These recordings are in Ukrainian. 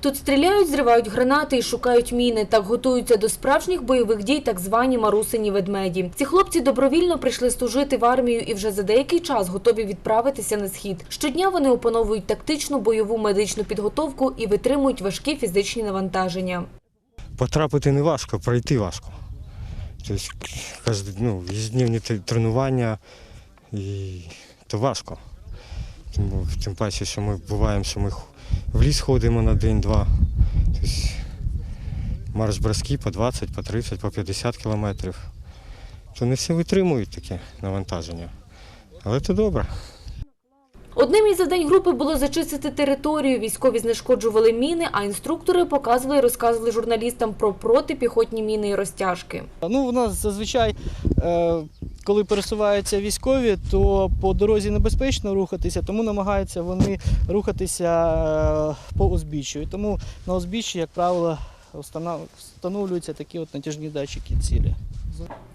Тут стріляють, зривають гранати і шукають міни. Так готуються до справжніх бойових дій так звані марусині ведмеді. Ці хлопці добровільно прийшли служити в армію і вже за деякий час готові відправитися на схід. Щодня вони опановують тактичну бойову медичну підготовку і витримують важкі фізичні навантаження. Потрапити не важко, пройти важко. Тобто, ну, ежедневні тренування і то важко. Тому, тим паче, що ми буваємо, що ми в ліс ходимо на день-два. Тобто, марш-броски по 20, по 30, по 50 кілометрів. То не всі витримують таке навантаження. Але це добре. Одним із завдань групи було зачистити територію. Військові знешкоджували міни, а інструктори показували і розказували журналістам про протипіхотні міни і розтяжки. Ну, у нас зазвичай, е, коли пересуваються військові, то по дорозі небезпечно рухатися, тому намагаються вони рухатися е, по узбіччю. І тому на узбіччі, як правило, встановлюються такі от натяжні датчики цілі.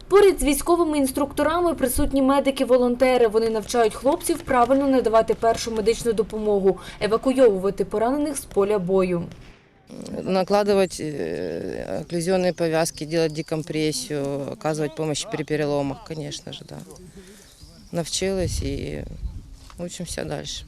Поряд з військовими інструкторами присутні медики-волонтери. Вони навчають хлопців правильно надавати першу медичну допомогу, евакуйовувати поранених з поля бою накладывать э, окклюзионные повязки, делать декомпрессию, оказывать помощь при переломах, конечно же, да. Навчилась и учимся дальше.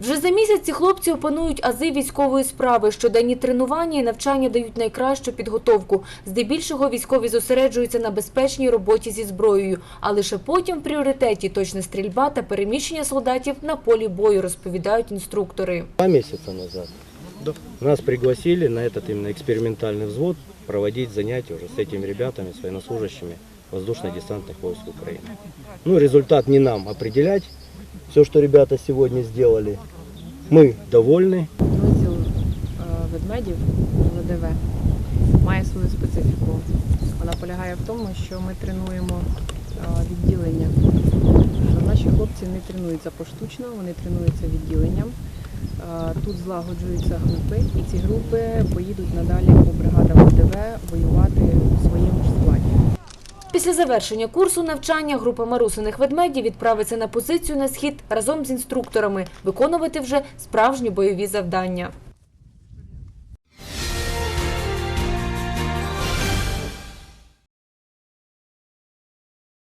Вже за місяць ці хлопці опанують ази військової справи. Щоденні тренування і навчання дають найкращу підготовку. Здебільшого військові зосереджуються на безпечній роботі зі зброєю, а лише потім в пріоритеті точна стрільба та переміщення солдатів на полі бою, розповідають інструктори. Два месяца назад нас пригласили на этот именно экспериментальный взвод проводить занятия уже с этими ребятами, с военнослужащими воздушно-десантных войск Украины. Ну, результат не нам определять. Все, что ребята сегодня сделали, мы довольны. Підрозділ е, ведмедів ВДВ має свою специфіку. Вона полягає в тому, що ми тренуємо е, відділення. Що Наші хлопці не тренуються поштучно, вони тренуються відділенням. Тут злагоджуються групи, і ці групи поїдуть надалі по бригадам ВДВ воювати у своєму складі. Після завершення курсу навчання група марусиних ведмедів відправиться на позицію на схід разом з інструкторами виконувати вже справжні бойові завдання.